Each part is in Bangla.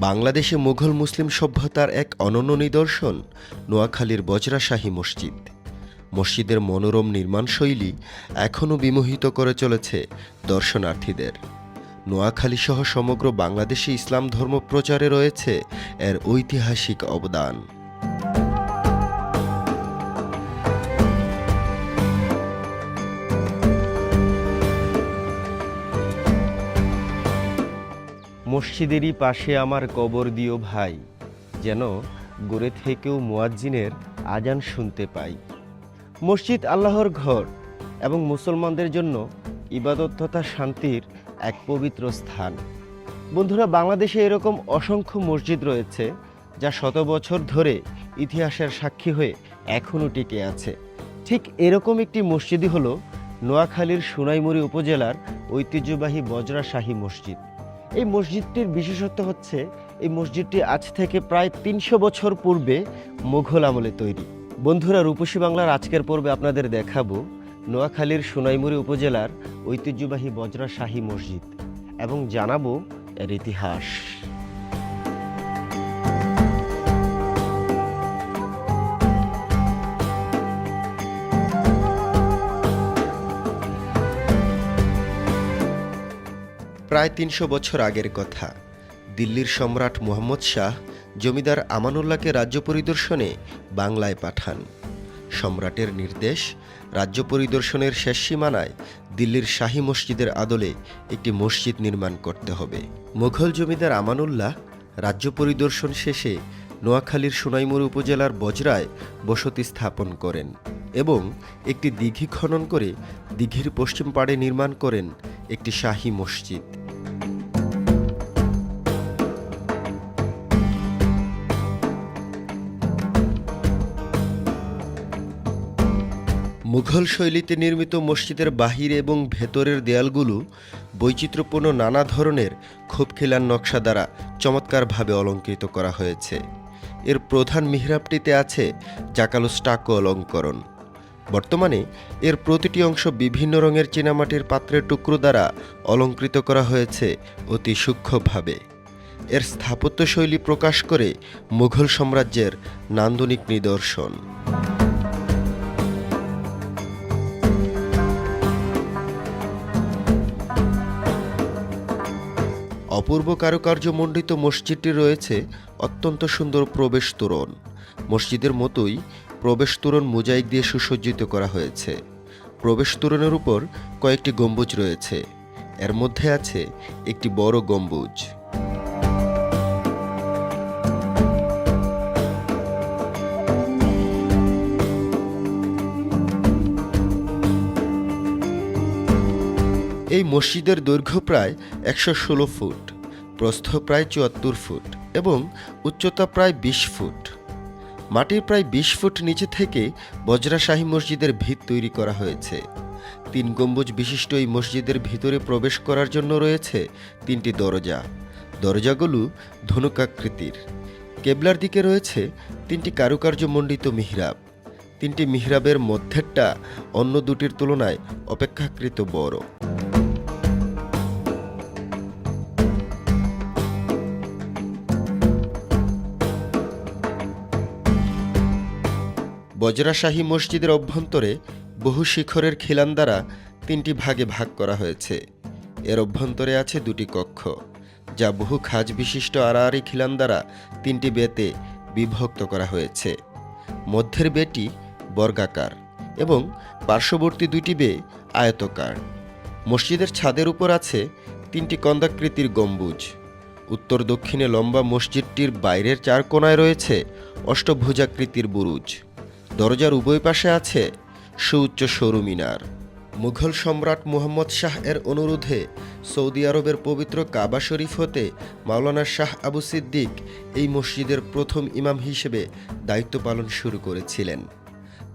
বাংলাদেশে মুঘল মুসলিম সভ্যতার এক অনন্য নিদর্শন, নোয়াখালীর বজরাশাহী মসজিদ। মসজিদের মনোরম নির্মাণশৈলী এখনও বিমোহিত করে চলেছে দর্শনার্থীদের। নোয়াখালী সহ সমগ্র বাংলাদেশে ইসলাম ধর্ম প্রচারে রয়েছে এর ঐতিহাসিক অবদান। মসজিদেরই পাশে আমার কবর দিও ভাই, যেন গড়ে থেকেও মুয়াজ্জিনের আজান শুনতে পাই। মসজিদ আল্লাহর ঘর এবং মুসলমানদের জন্য ইবাদত তথা শান্তির এক পবিত্র স্থান। বন্ধুরা, বাংলাদেশে এরকম অসংখ্য মসজিদ রয়েছে, যা শত বছর ধরে ইতিহাসের সাক্ষী হয়ে এখনও টিকে আছে। ঠিক এরকম একটি মসজিদই হলো নোয়াখালীর সোনাইমুড়ি উপজেলার ঐতিহ্যবাহী বজরা শাহী মসজিদ। এই মসজিদটির বিশেষত্ব হচ্ছে, এই মসজিদটি আজ থেকে প্রায় তিনশো বছর পূর্বে মুঘল আমলে তৈরি। বন্ধুরা, রূপসী বাংলার আজকের পর্বে আপনাদের দেখাবো নোয়াখালীর সোনাইমুড়ি উপজেলার ঐতিহ্যবাহী বজরা শাহী মসজিদ এবং জানাব এর ইতিহাস। প্রায় তিনশো বছর আগের কথা। দিল্লির সম্রাট মুহাম্মদ শাহ জমিদার আমানুল্লাহকে রাজ্য পরিদর্শনে বাংলায় পাঠান। সম্রাটের নির্দেশ, রাজ্য পরিদর্শনের শেষ সীমানায় দিল্লির শাহী মসজিদের আদলে একটি মসজিদ নির্মাণ করতে হবে। মুঘল জমিদার আমানুল্লাহ রাজ্য পরিদর্শন শেষে নোয়াখালীর সোনাইমুর উপজেলার বজরায় বসতি স্থাপন করেন এবং একটি দিঘি খনন করে দিঘির পশ্চিম পাড়ে নির্মাণ করেন একটি শাহী মসজিদ। মুঘল শৈলীতে নির্মিত মসজিদের বাহির এবং ভেতরের দেয়ালগুলো বৈচিত্র্যপূর্ণ নানা ধরনের খোপখিলান নকশা দ্বারা চমৎকারভাবে অলঙ্কৃত করা হয়েছে। এর প্রধান মিহরাবটিতে আছে জাকালো স্টাকো অলঙ্করণ। বর্তমানে এর প্রতিটি অংশ বিভিন্ন রঙের চীনামাটির পাত্রের টুকরো দ্বারা অলঙ্কৃত করা হয়েছে অতি সূক্ষ্মভাবে। এর স্থাপত্যশৈলী প্রকাশ করে মুঘল সাম্রাজ্যের নান্দনিক নিদর্শন। অপূর্ব কারুকার্যমণ্ডিত মসজিদটি রয়েছে অত্যন্ত সুন্দর প্রবেশ তোরণ। মসজিদের মতোই প্রবেশ তোরণ মোজাইক দিয়ে সুসজ্জিত করা হয়েছে। প্রবেশ তোরণের উপর কয়েকটি গম্বুজ রয়েছে। এর মধ্যে আছে একটি বড় গম্বুজ। এই মসজিদের দৈর্ঘ্য প্রায় একশো ষোলো ফুট, প্রস্থ প্রায় চুয়াত্তর ফুট এবং উচ্চতা প্রায় বিশ ফুট। মাটির প্রায় বিশ ফুট নিচে থেকে বজরাশাহী মসজিদের ভিত তৈরি করা হয়েছে। তিন গম্বুজ বিশিষ্ট এই মসজিদের ভিতরে প্রবেশ করার জন্য রয়েছে তিনটি দরজা। দরজাগুলো ধনুকাকৃতির। কেবলার দিকে রয়েছে তিনটি কারুকার্যমণ্ডিত মিহরাব। তিনটি মিহরাবের মধ্যেরটা অন্য দুটির তুলনায় অপেক্ষাকৃত বড়। বজরাশাহী মসজিদের অভ্যন্তরে বহু শিখরের খিলান দ্বারা তিনটি ভাগে ভাগ করা হয়েছে। এর অভ্যন্তরে আছে দুটি কক্ষ, যা বহু খাজ বিশিষ্ট আড়াআড়ি খিলান দ্বারা তিনটি বেতে বিভক্ত করা হয়েছে। মধ্যের বেটি বর্গাকার এবং পার্শ্ববর্তী দুটি বে আয়তকার। মসজিদের ছাদের উপর আছে তিনটি কন্দাকৃতির গম্বুজ। উত্তর দক্ষিণে লম্বা মসজিদটির বাইরের চার কোণায় রয়েছে অষ্টভুজাকৃতির বুরুজ। দরজার উভয় পাশে আছে সুউচ্চ সরু মিনার। মুঘল সম্রাট মুহাম্মদ শাহ এর অনুরোধে সৌদি আরবের পবিত্র কাবা শরীফ হতে মাওলানা শাহ আবু সিদ্দিক এই মসজিদের প্রথম ইমাম হিসেবে দায়িত্ব পালন শুরু করেছিলেন।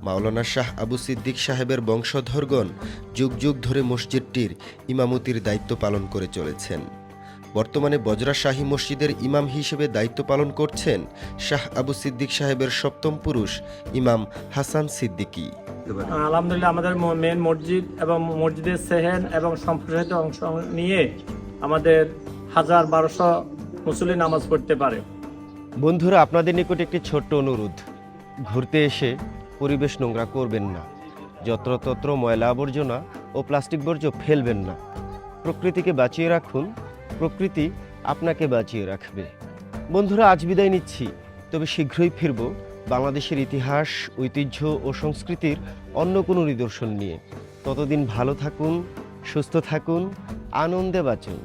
মাওলানা শাহ আবু সিদ্দিক সাহেবের বংশধরগণ যুগ যুগ ধরে মসজিদটির ইমামতির দায়িত্ব পালন করে চলেছেন। বর্তমানে বজরা শাহী মসজিদের ইমাম হিসেবে দায়িত্ব পালন করছেন শাহ আবু সিদ্দিক সাহেবের সপ্তম পুরুষ ইমাম হাসান সিদ্দিকী। আলহামদুলিল্লাহ আমাদের মেন মসজিদ এবং মসজিদের সেহেন এবং সম্প্রসারিত অংশ নিয়ে আমাদের হাজার বারোশো মুসল্লি নামাজ পড়তে পারে। বন্ধুরা আপনাদের নিকট একটি ছোট্ট অনুরোধ। ঘুরতে এসে পরিবেশ নোংরা করবেন না। যত্রতত্র ময়লা আবর্জনা ও প্লাস্টিক বর্জ্য ফেলবেন না। প্রকৃতিকে বাঁচিয়ে রাখুন প্রকৃতি আপনাকে বাঁচিয়ে রাখবে। বন্ধুরা, আজ বিদায় নিচ্ছি। তবে শীঘ্রই ফিরব বাংলাদেশের ইতিহাস, ঐতিহ্য ও সংস্কৃতির অন্য কোনো নিদর্শন নিয়ে। ততদিন ভালো থাকুন, সুস্থ থাকুন, আনন্দে বাঁচুন।